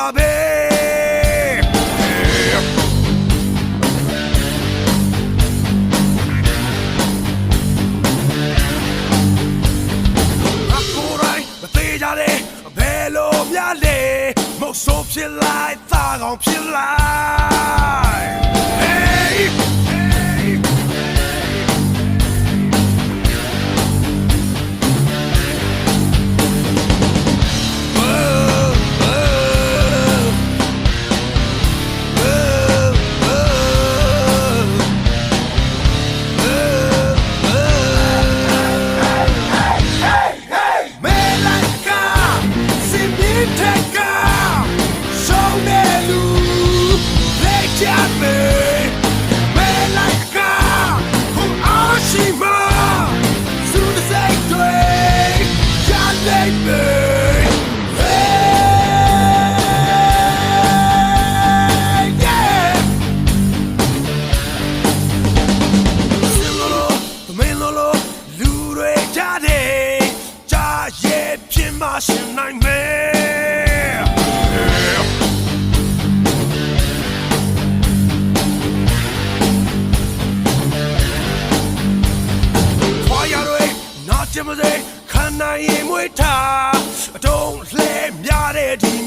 ပါပဲအခုတိုင်းမသေးကြတဲ့ဘယ်လိုများလဲမဟုတ်ဆိုးဖြစ်လိုက်သားကောင်ဖြစ်လိုက်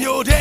တဲ့ဒီ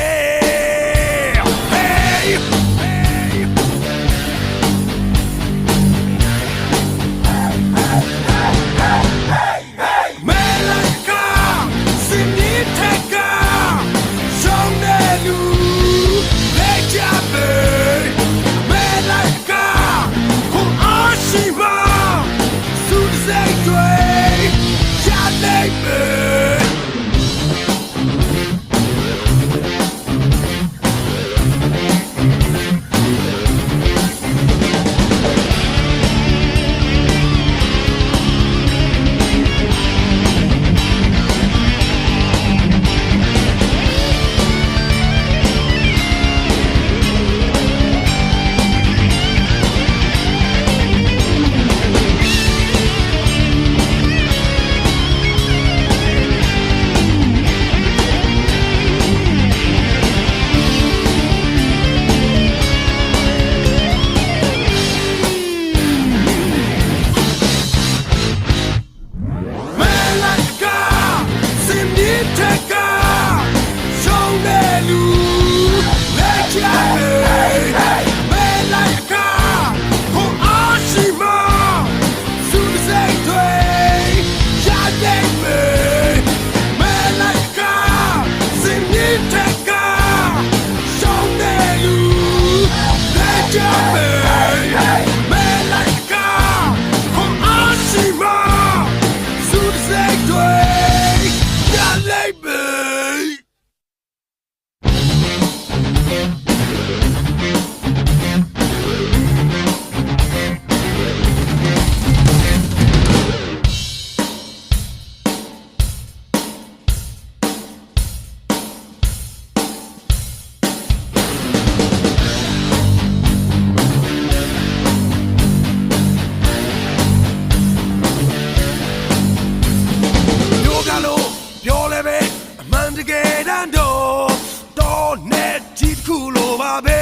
တကယ်တမ်းတော့တော့နဲ့ဒီတစ်ခုလိုပါပဲ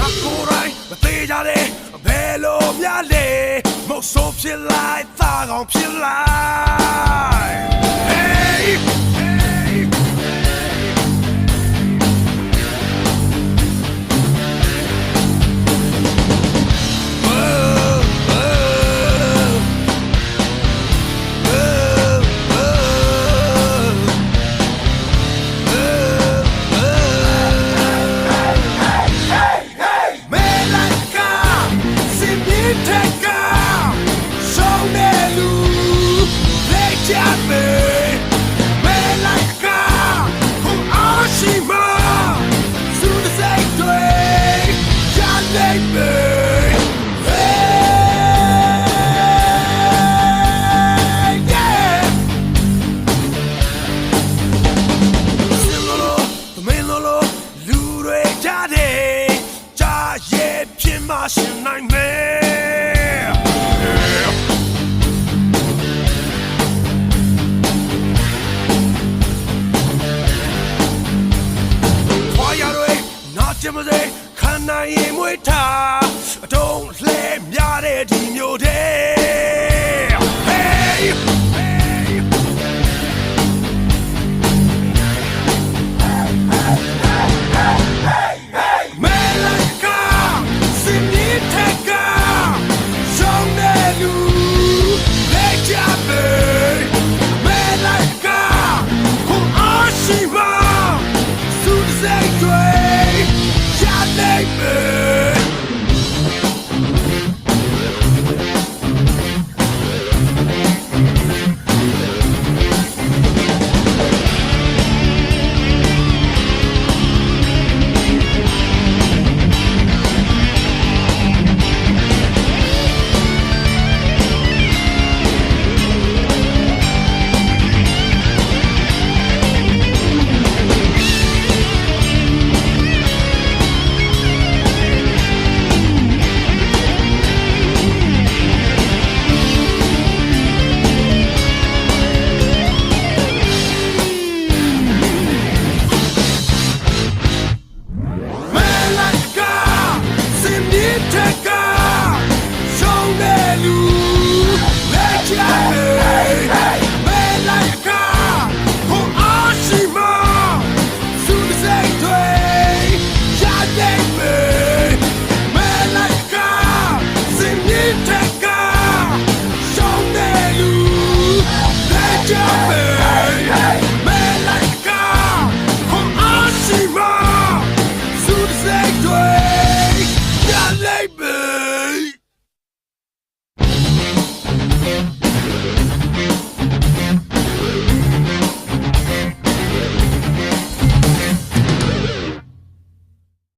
အခုတိုင်းမသေးကြတဲ့ဘယ်လိုများလဲမဟုတ်ဆိုးဖြစ်လိုက်သားကောင်ဖြစ်လိုက်